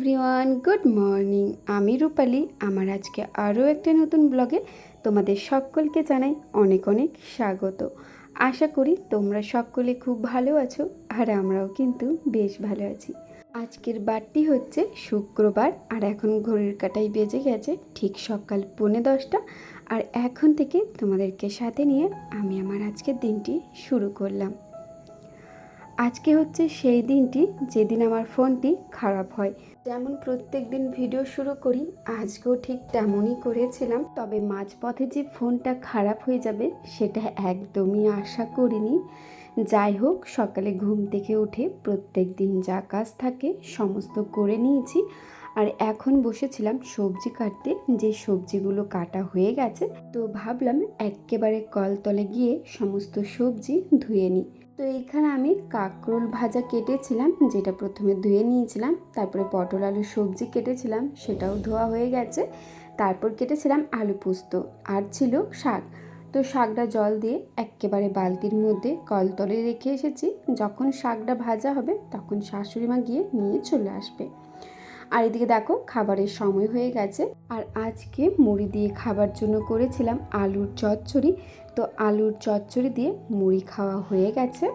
Everyone, good morning. আমি রূপালি। আমার আজকে আরও একটা নতুন ব্লগে তোমাদের সকলকে জানাই অনেক অনেক স্বাগত। আশা করি তোমরা সকলে খুব ভালো আছো আর আমরাও কিন্তু বেশ ভালো আছি। আজকের বারটি হচ্ছে শুক্রবার আর এখন ঘড়ির কাটাই বেজে গেছে ঠিক সকাল পৌনে দশটা। আর এখন থেকে তোমাদেরকে সাথে নিয়ে আমি আমার আজকের দিনটি শুরু করলাম। আজকে হচ্ছে সেই দিনটি যেদিন আমার ফোনটি খারাপ হয়। যেমন প্রত্যেক দিন ভিডিও শুরু করি, আজকেও ঠিক তেমনই করেছিলাম। তবে মাঝপথে যে ফোনটা খারাপ হয়ে যাবে, সেটা একদমই আশা করিনি। যাই হোক, সকালে ঘুম থেকে উঠে প্রত্যেক দিন যা কাজ থাকে সমস্ত করে নিয়েছি। আর এখন বসেছিলাম সবজি কাটতে, যে সবজিগুলো কাটা হয়ে গেছে, তো ভাবলাম একেবারে কলতলে গিয়ে সমস্ত সবজি ধুয়ে নিই। তো এইখানে আমি কাঁকরোল ভাজা কেটেছিলাম, যেটা প্রথমে ধুয়ে নিয়েছিলাম, তারপরে পটল আলু সবজি কেটেছিলাম, সেটাও ধোয়া হয়ে গেছে। তারপর কেটেছিলাম আলু পোস্ত আর ছিল শাক। তো শাকটা জল দিয়ে একেবারে বালতির মধ্যে কলতলে রেখে এসেছি। যখন শাকটা ভাজা হবে, তখন শাশুড়ি মা গিয়ে নিয়ে চলে আসবে। আর এদিকে দেখো, খাবারের সময় হয়ে গেছে। আর আজকে মুড়ি দিয়ে খাবার জন্য করেছিলাম আলুর চচ্চড়ি। তো আলুর চচ্চড়ি দিয়ে মুড়ি খাওয়া হয়ে গেছে।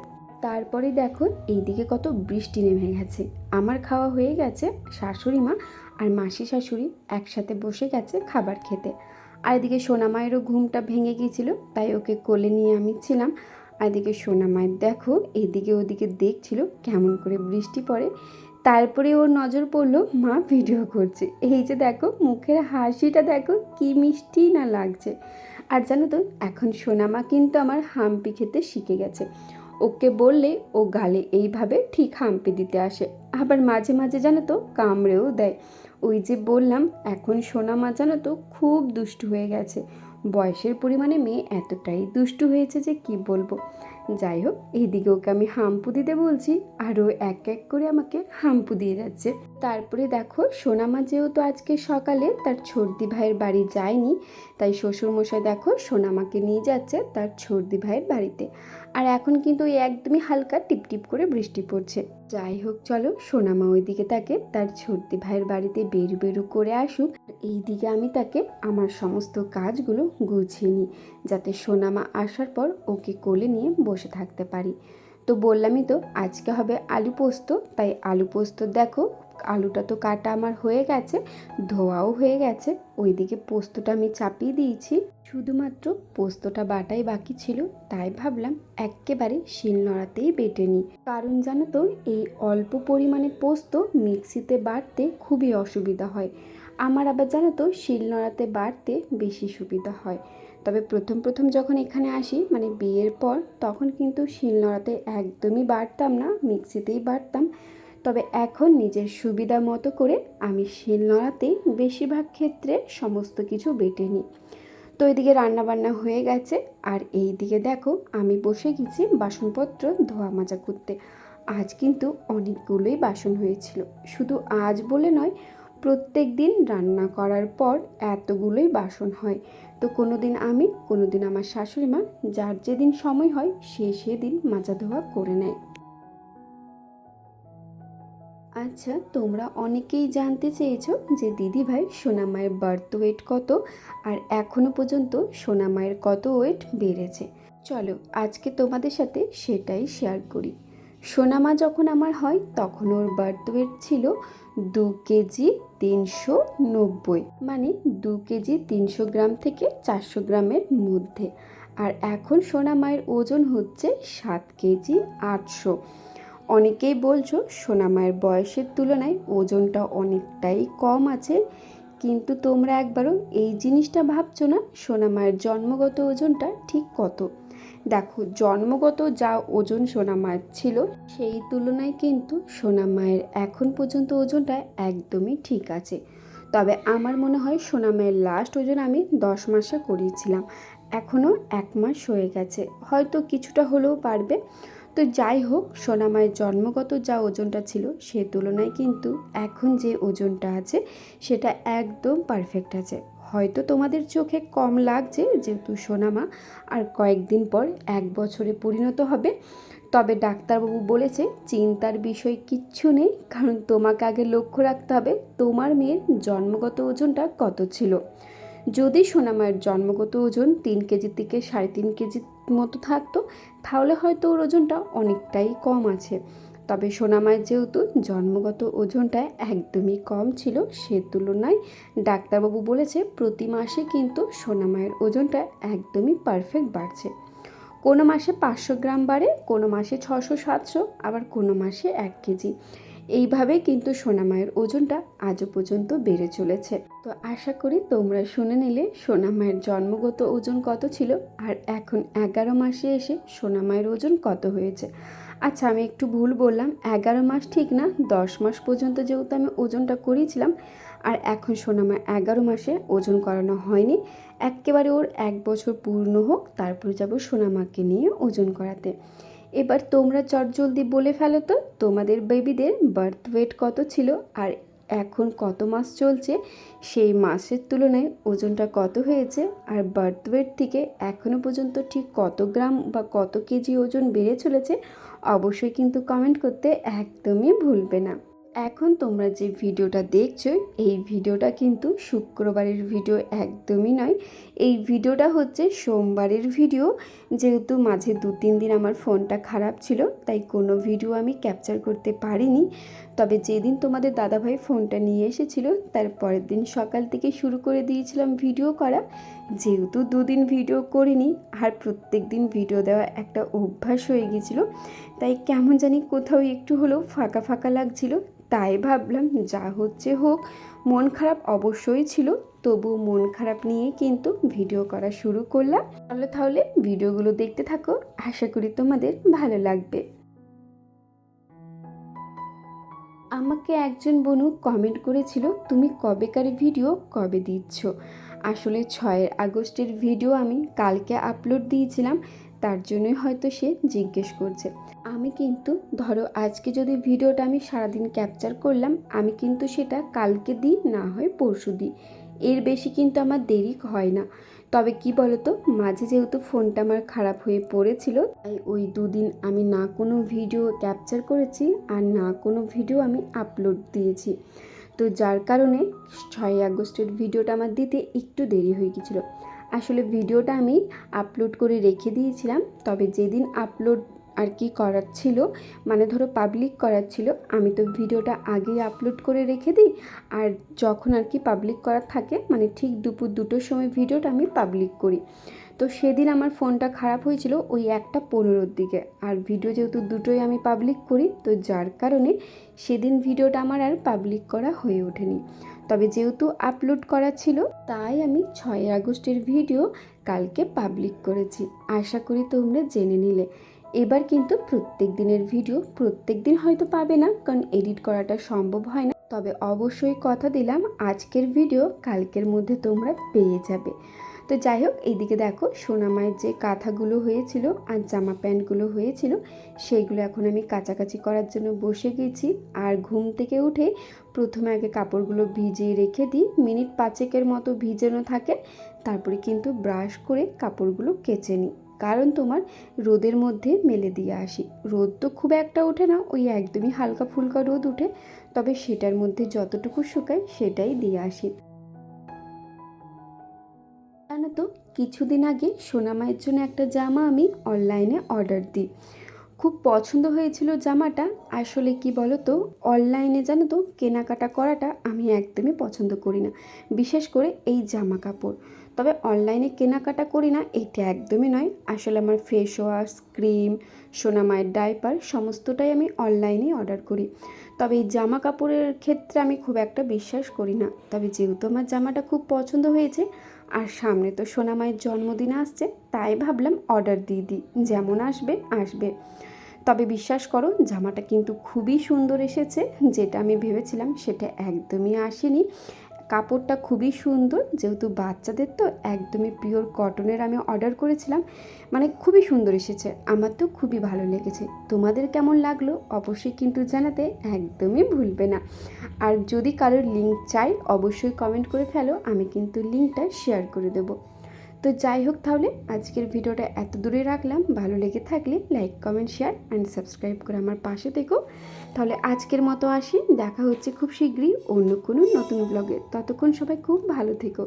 তারপরে দেখো, এইদিকে কত বৃষ্টি নেমে গেছে। আমার খাওয়া হয়ে গেছে শাশুড়ি মা আর মাসি শাশুড়ি একসাথে বসে গেছে খাবার খেতে। আর এদিকে সোনা মায়েরও ঘুমটা ভেঙে গিয়েছিল, তাই ওকে কোলে নিয়ে আমি ছিলাম। আর এদিকে সোনা মায়ের দেখো, এদিকে ওদিকে দেখছিল কেমন করে বৃষ্টি পড়ে। তারপরে ওর নজর পড়ল, মা ভিডিও করছে। এই যে দেখো, মুখের হাসিটা দেখো, কি মিষ্টি না লাগছে। আর জানো তো, এখন সোনামা কিন্তু আমার হাম্পি খেতে শিখে গেছে। ওকে বললে ও গালে এইভাবে ঠিক হাম্পি দিতে আসে। আবার মাঝে মাঝে জানো তো, কামড়েও দেয়। ওই যে বললাম, এখন সোনামা জানো তো খুব দুষ্টু হয়ে গেছে। বয়সের পরিমাণে মেয়ে এতটাই দুষ্টু হয়েছে যে কি বলব? যাই হোক এইদিকে ওকে আমি হাম্পু দিতে বলছি, আর ও এক এক করে আমাকে হাম্পু দিয়ে যাচ্ছে। তারপরে দেখো, সোনামা যেহেতু আজকে সকালে তার ছর্দি ভাইয়ের বাড়ি যায়নি, তাই শ্বশুরমশাই দেখো সোনামাকে নিয়ে যাচ্ছে তার ছর্দি ভাইয়ের বাড়িতে। আর এখন কিন্তু ওই একদমই হালকা টিপটিপ করে বৃষ্টি পড়ছে। যাই হোক, চলো সোনামা ওইদিকে তাকে তার ছর্দি ভাইয়ের বাড়িতে বেরু বেরু করে আসুক। এইদিকে আমি তাকে আমার সমস্ত কাজগুলো গুছিয়ে নিই, যাতে সোনামা আসার পর ওকে কোলে নিয়ে বসে থাকতে পারি। তো বললামই তো, আজকে হবে আলু পোস্ত, তাই আলু পোস্ত দেখো আলুটা তো কাটা আমার হয়ে গেছে, ধোয়াও হয়ে গেছে, ওইদিকে পোস্তটা আমি চাপিয়ে দিয়েছি। শুধুমাত্র পোস্তটা বাটাই বাকি ছিল, তাই ভাবলাম একেবারে শিলনোড়াতেই বেটে নিই। কারণ জানো তো, এই অল্প পরিমাণে পোস্ত মিক্সিতে বাটতে খুবই অসুবিধা হয়। আমার আবার জানো তো শিলনোড়াতে বাড়তে বেশি সুবিধা হয়। তবে প্রথম প্রথম যখন এখানে আসি মানে বিয়ের পর, তখন কিন্তু শিলনোড়াতে একদমই বাড়তাম না, মিক্সিতেই বাটতাম। তবে এখন নিজের সুবিধা মতো করে আমি শিল শিলনোড়াতেই বেশিরভাগ ক্ষেত্রে সমস্ত কিছু বেটে নিই। তো এদিকে রান্নাবান্না হয়ে গেছে, আর এই দিকে দেখো আমি বসে গেছি বাসনপত্র ধোয়া মাজা করতে। আজ কিন্তু অনেকগুলোই বাসন হয়েছিল। শুধু আজ বলে নয়, প্রত্যেক দিন রান্না করার পর এতগুলোই বাসন হয়। তো কোনো দিন আমি কোনো দিন আমার শাশুড়ি মা, যার যেদিন সময় হয় সে সেদিন মাজা ধোয়া করে নেয়। আচ্ছা তোমরা অনেকেই জানতে চেয়েছো যে দিদিভাই সোনামায়ের বার্থ ওয়েট কত আর এখনও পর্যন্ত সোনামায়ের কত ওয়েট বেড়েছে। চলো, আজকে তোমাদের সাথে সেটাই শেয়ার করি। সোনামা যখন আমার হয়, তখন ওর বার্থ ওয়েট ছিল দু কেজি তিনশো নব্বই মানে দু কেজি তিনশো গ্রাম থেকে চারশো গ্রামের মধ্যে। আর এখন সোনা মায়ের ওজন হচ্ছে সাত কেজি আটশো। অনেকেই বলছো, সোনা মায়ের বয়সের তুলনায় ওজনটা অনেকটাই কম আছে, কিন্তু তোমরা একবারও এই জিনিসটা ভাবছ না, সোনা মায়ের জন্মগত ওজনটা ঠিক কত? দেখো, জন্মগত যা ওজন সোনা মায়ের ছিল, সেই তুলনায় কিন্তু সোনা মায়ের এখন পর্যন্ত ওজনটা একদমই ঠিক আছে। তবে আমার মনে হয় সোনা মায়ের লাস্ট ওজন আমি দশ মাসে করিয়েছিলাম, এখনও এক মাস হয়ে গেছে, হয়তো কিছুটা হলেও পারবে। তো যাই হোক সোনা মায়ের জন্মগত যা ওজনটা ছিল সে তুলনায় কিন্তু এখন যে ওজনটা আছে, সেটা একদম পারফেক্ট আছে। হয়তো তোমাদের চোখে কম লাগছে যেহেতু সোনামা আর কয়েকদিন পর এক বছরে পরিণত হবে। তবে ডাক্তারবাবু বলেছে চিন্তার বিষয় কিচ্ছু নেই, কারণ তোমাকে আগে লক্ষ্য রাখতে হবে তোমার মেয়ের জন্মগত ওজনটা কত ছিল। যদি সোনামায়ের জন্মগত ওজন তিন কেজির থেকে সাড়ে তিন কেজির মতো থাকতো, তাহলে হয়তো ওর ওজনটা অনেকটাই কম আছে। তবে সোনামায়ের যেহেতু জন্মগত ওজনটা একদমই কম ছিল সে তুলনায়, ডাক্তারবাবু বলেছে প্রতি মাসে কিন্তু সোনামায়ের ওজনটা একদমই পারফেক্ট বাড়ছে। কোনো মাসে পাঁচশো গ্রাম বাড়ে, কোনো মাসে ছশো সাতশো, আবার কোনো মাসে এক কেজি। এইভাবে কিন্তু সোনামায়ের ওজনটা আজও পর্যন্ত বেড়ে চলেছে। তো আশা করি তোমরা শুনে নিলে সোনামায়ের জন্মগত ওজন কত ছিল আর এখন এগারো মাসে এসে সোনামায়ের ওজন কত হয়েছে। আচ্ছা আমি একটু ভুল বললাম, এগারো মাস ঠিক না, দশ মাস পর্যন্ত যেহেতু আমি ওজনটা করিয়েছিলাম আর এখন সোনামা এগারো মাসে ওজন করানো হয়নি, একেবারে ওর এক বছর পূর্ণ হোক, তারপরে যাব সোনামাকে নিয়ে ওজন করাতে। এবার তোমরা চটজলদি বলে ফেলো তো, তোমাদের বেবিদের বার্থ ওয়েট কত ছিল আর এখন কত মাস চলছে? সেই মাসের তুলনায় ওজনটা কত হয়েছে? আর বার্থ ওয়েট থেকে এখনও পর্যন্ত ঠিক কত গ্রাম বা কত কেজি ওজন বেড়ে চলেছে? অবশ্যই কিন্তু কমেন্ট করতে একদমই ভুলবে না। এখন তোমরা যে ভিডিওটা দেখছ, এই ভিডিওটা কিন্তু শুক্রবারের ভিডিও একদমই নয়। এই ভিডিওটা হচ্ছে সোমবারের ভিডিও। যেহেতু মাঝে দু তিন দিন আমার ফোনটা খারাপ ছিল, তাই কোনো ভিডিও আমি ক্যাপচার করতে পারিনি। তবে যেদিন তোমাদের দাদাভাই ফোনটা নিয়ে এসেছিল, তার পরের দিন সকাল থেকে শুরু করে দিয়েছিলাম ভিডিও করা। যেহেতু দুদিন ভিডিও করিনি, আর প্রত্যেক দিন ভিডিও দেওয়া একটা অভ্যাস হয়ে গেছিল, তাই কেমন জানি কোথাও একটু হলেও ফাঁকা ফাঁকা লাগছিল। তাই ভাবলাম যা হচ্ছে হোক, মন খারাপ অবশ্যই ছিল তবু মন খারাপ নিয়ে কিন্তু ভিডিও করা শুরু করলাম। তাহলে তাহলে ভিডিওগুলো দেখতে থাকো, আশা করি তোমাদের ভালো লাগবে। আমাকে একজন বনু কমেন্ট করেছিল, তুমি কবেকার ভিডিও কবে দিচ্ছ? আসলে ছয়ের আগস্টের ভিডিও আমি কালকে আপলোড দিয়েছিলাম, তার জন্যই হয়তো সে জিজ্ঞেস করছে। আমি কিন্তু, ধরো আজকে যদি ভিডিওটা আমি সারাদিন ক্যাপচার করলাম, আমি কিন্তু সেটা কালকে দিই, না হয় পরশু দিই। এর বেশি কিন্তু আমার দেরি হয় না। তবে কি বলতো, মাঝে যেহেতু ফোনটা আমার খারাপ হয়ে পড়েছিল, তাই ওই দুদিন আমি না কোনো ভিডিও ক্যাপচার করেছি আর না কোনো ভিডিও আমি আপলোড দিয়েছি। তো যার কারণে ছয় আগস্টের ভিডিওটা আমার দিতে একটু দেরি হয়ে গেছিল। আসলে ভিডিওটা আমি আপলোড করে রেখে দিয়েছিলাম, তবে যেদিন আপলোড আর কি করার ছিল? মানে ধরো পাবলিক করার ছিল। আমি তো ভিডিওটা আগেই আপলোড করে রেখে দিই। আর যখন আর কি পাবলিক করার থাকে মানে ঠিক দুপুর দুটোর সময় ভিডিওটা আমি পাবলিক করি। তো সেদিন আমার ফোনটা খারাপ হয়েছিল ওই একটা পনেরোর দিকে। আর ভিডিও যেহেতু দুটোই আমি পাবলিক করি, তো যার কারণে সেদিন ভিডিওটা আমার আর পাবলিক করা হয়ে ওঠেনি। তবে যেহেতু আপলোড করা ছিল, তাই আমি ছয় আগস্টের ভিডিও কালকে পাবলিক করেছি। আশা করি তোমরা জেনে নিলে। এবার কিন্তু প্রত্যেক দিনের ভিডিও প্রত্যেক দিন হয়তো পাবে না, কারণ এডিট করাটা সম্ভব হয় না। তবে অবশ্যই কথা দিলাম, আজকের ভিডিও কালকের মধ্যে তোমরা পেয়ে যাবে। তো যাই হোক, এইদিকে দেখো সোনামায়ের যে কাঁথাগুলো হয়েছিল আর জামা প্যান্টগুলো হয়েছিল, সেইগুলো এখন আমি কাচাকাচি করার জন্য বসে গেছি। আর ঘুম থেকে উঠে প্রথমে আগে কাপড়গুলো ভিজিয়ে রেখে দিই, মিনিট পাঁচেকের মতো ভিজানো থাকে, তারপরে কিন্তু ব্রাশ করে কাপড়গুলো কেচে নিই। কারণ তোমার রোদের মধ্যে মেলে দিয়ে আসি। রোদ তো খুব একটা ওঠে না, ওই একদমই হালকা ফুলকা রোদ উঠে, তবে সেটার মধ্যে যতটুকু শুকায় সেটাই দিয়ে আসি। তো, কিছুদিন আগে সোনামায়ের জন্য একটা জামা আমি অনলাইনে অর্ডার দিই। খুব পছন্দ হয়েছিল জামাটা, আসলে কি বলো তো অনলাইনে জানো তো কেনাকাটা করাটা আমি একদমই পছন্দ করি না, বিশেষ করে এই জামা কাপড়। তবে অনলাইনে কেনাকাটা করি না এটা একদমই নয়। আসলে আমার ফেস ওয়াশ ক্রিম সোনামায়ের ডাইপার সমস্তটাই আমি অনলাইনেই অর্ডার করি। তবে এই জামা কাপড়ের ক্ষেত্রে আমি খুব একটা বিশ্বাস করি না। তবে যেহেতু আমার জামাটা খুব পছন্দ হয়েছে, আর সামনে তো সোনামায়ের জন্মদিন আসছে, তাই ভাবলাম অর্ডার দিয়ে দিই। যেমন আসবে আসবে। তবে বিশ্বাস করো, জামাটা কিন্তু খুবই সুন্দর এসেছে, যেটা আমি ভেবেছিলাম সেটা একদমই আসেনি। কাপড়টা খুবই সুন্দর, যেহেতু বাচ্চাদের তো একদমই পিওর কটনের আমি অর্ডার করেছিলাম মানে খুবই সুন্দর এসেছে, আমার তো খুবই ভালো লেগেছে। তোমাদের কেমন লাগল অবশ্যই কিন্তু জানাতে একদমই ভুলবে না। আর যদি কারোর লিঙ্ক চাই, অবশ্যই কমেন্ট করে ফেলো, আমি কিন্তু লিঙ্কটা শেয়ার করে দেবো। তো যাই হোক তাহলে, আজকের ভিডিওটা এত দূরে রাখলাম। ভালো লেগে থাকলে like comment share and subscribe করে আমার পাশে থেকো। তাহলে আজকের মতো আসি। দেখা হচ্ছে খুব শীঘ্রই অন্য কোনো নতুন ব্লগে ততক্ষণ সবাই খুব ভালো থেকো।